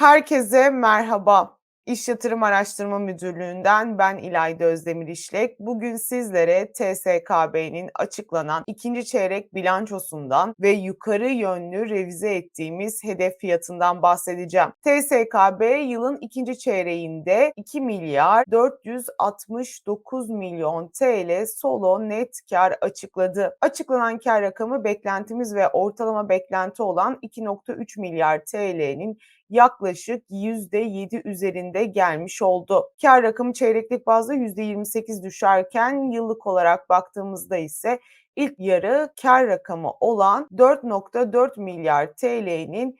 Herkese merhaba. İş Yatırım Araştırma Müdürlüğü'nden ben İlayda Özdemir İşlek. Bugün sizlere TSKB'nin açıklanan ikinci çeyrek bilançosundan ve yukarı yönlü revize ettiğimiz hedef fiyatından bahsedeceğim. TSKB yılın ikinci çeyreğinde 2 milyar 469 milyon TL solo net kar açıkladı. Açıklanan kar rakamı beklentimiz ve ortalama beklenti olan 2.3 milyar TL'nin yaklaşık %7 üzerinde gelmiş oldu. Kar rakamı çeyreklik bazda %28 düşerken yıllık olarak baktığımızda ise ilk yarı kar rakamı olan 4.4 milyar TL'nin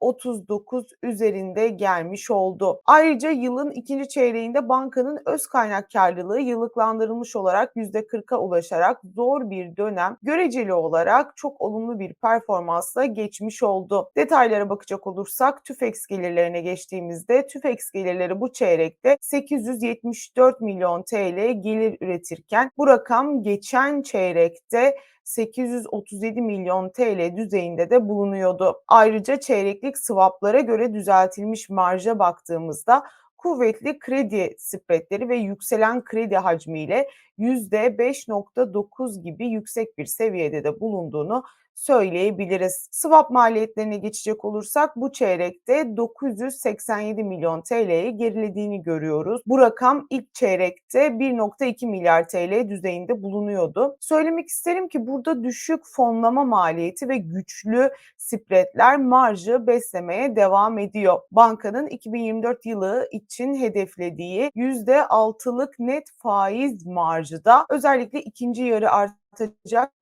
39 üzerinde gelmiş oldu. Ayrıca yılın ikinci çeyreğinde bankanın öz kaynak karlılığı yıllıklandırılmış olarak %40'a ulaşarak zor bir dönem göreceli olarak çok olumlu bir performansla geçmiş oldu. Detaylara bakacak olursak TÜFEX gelirlerine geçtiğimizde TÜFEX gelirleri bu çeyrekte 874 milyon TL gelir üretirken bu rakam geçen çeyrekte 837 milyon TL düzeyinde de bulunuyordu. Ayrıca çeyreklik swaplara göre düzeltilmiş marja baktığımızda kuvvetli kredi spreadleri ve yükselen kredi hacmiyle %5.9 gibi yüksek bir seviyede de bulunduğunu söyleyebiliriz. Swap maliyetlerine geçecek olursak bu çeyrekte 987 milyon TL'ye gerilediğini görüyoruz. Bu rakam ilk çeyrekte 1.2 milyar TL düzeyinde bulunuyordu. Söylemek isterim ki burada düşük fonlama maliyeti ve güçlü spreadler marjı beslemeye devam ediyor. Bankanın 2024 yılı için hedeflediği %6'lık net faiz marjı da özellikle ikinci yarı artacak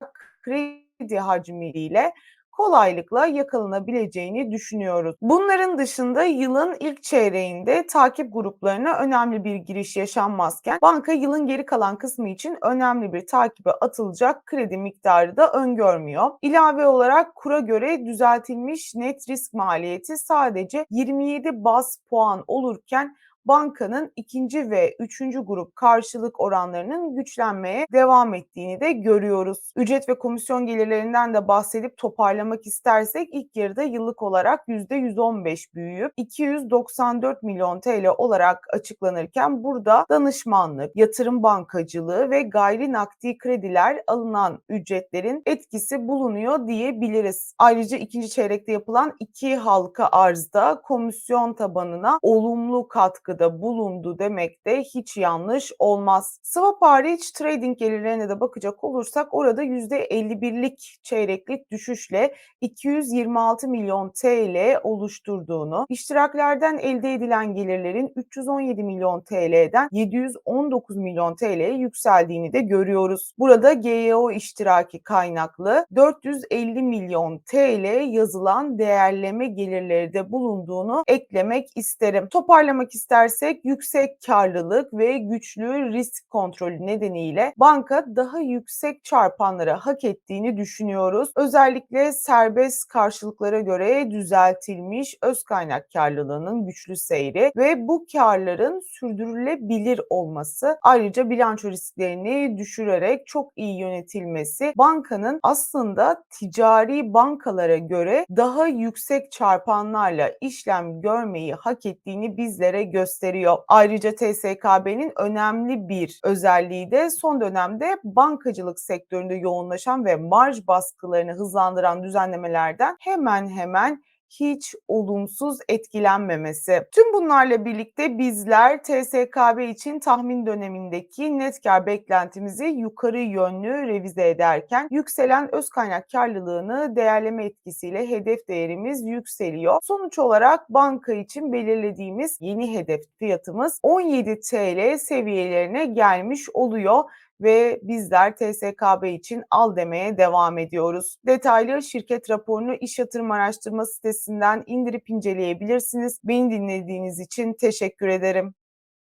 kredi hacmiyle kolaylıkla yakalanabileceğini düşünüyoruz. Bunların dışında yılın ilk çeyreğinde takip gruplarına önemli bir giriş yaşanmazken banka yılın geri kalan kısmı için önemli bir takibe atılacak kredi miktarı da öngörmüyor. İlave olarak kura göre düzeltilmiş net risk maliyeti sadece 27 bas puan olurken bankanın ikinci ve üçüncü grup karşılık oranlarının güçlenmeye devam ettiğini de görüyoruz. Ücret ve komisyon gelirlerinden de bahsedip toparlamak istersek ilk yarıda yıllık olarak %115 büyüyüp 294 milyon TL olarak açıklanırken burada danışmanlık, yatırım bankacılığı ve gayri nakdi krediler alınan ücretlerin etkisi bulunuyor diyebiliriz. Ayrıca ikinci çeyrekte yapılan iki halka arzda komisyon tabanına olumlu katkı katkıda bulundu demek de hiç yanlış olmaz. Swap hariç trading gelirlerine de bakacak olursak orada %51'lik çeyreklik düşüşle 226 milyon TL oluşturduğunu, iştiraklerden elde edilen gelirlerin 317 milyon TL'den 719 milyon TL'ye yükseldiğini de görüyoruz. Burada GEO iştiraki kaynaklı 450 milyon TL yazılan değerleme gelirleri de bulunduğunu eklemek isterim. Toparlamak isterseniz edersek yüksek karlılık ve güçlü risk kontrolü nedeniyle banka daha yüksek çarpanları hak ettiğini düşünüyoruz. Özellikle serbest karşılıklara göre düzeltilmiş öz kaynak karlılığının güçlü seyri ve bu karların sürdürülebilir olması ayrıca bilanço risklerini düşürerek çok iyi yönetilmesi bankanın aslında ticari bankalara göre daha yüksek çarpanlarla işlem görmeyi hak ettiğini bizlere gösteriyor gösteriyor. Ayrıca TSKB'nin önemli bir özelliği de son dönemde bankacılık sektöründe yoğunlaşan ve marj baskılarını hızlandıran düzenlemelerden hemen hemen hiç olumsuz etkilenmemesi. Tüm bunlarla birlikte bizler TSKB için tahmin dönemindeki net kar beklentimizi yukarı yönlü revize ederken yükselen öz kaynak karlılığını değerleme etkisiyle hedef değerimiz yükseliyor. Sonuç olarak banka için belirlediğimiz yeni hedef fiyatımız 17 TL seviyelerine gelmiş oluyor ve bizler TSKB için al demeye devam ediyoruz. Detaylı şirket raporunu iş yatırım araştırma sitesinden indirip inceleyebilirsiniz. Beni dinlediğiniz için teşekkür ederim.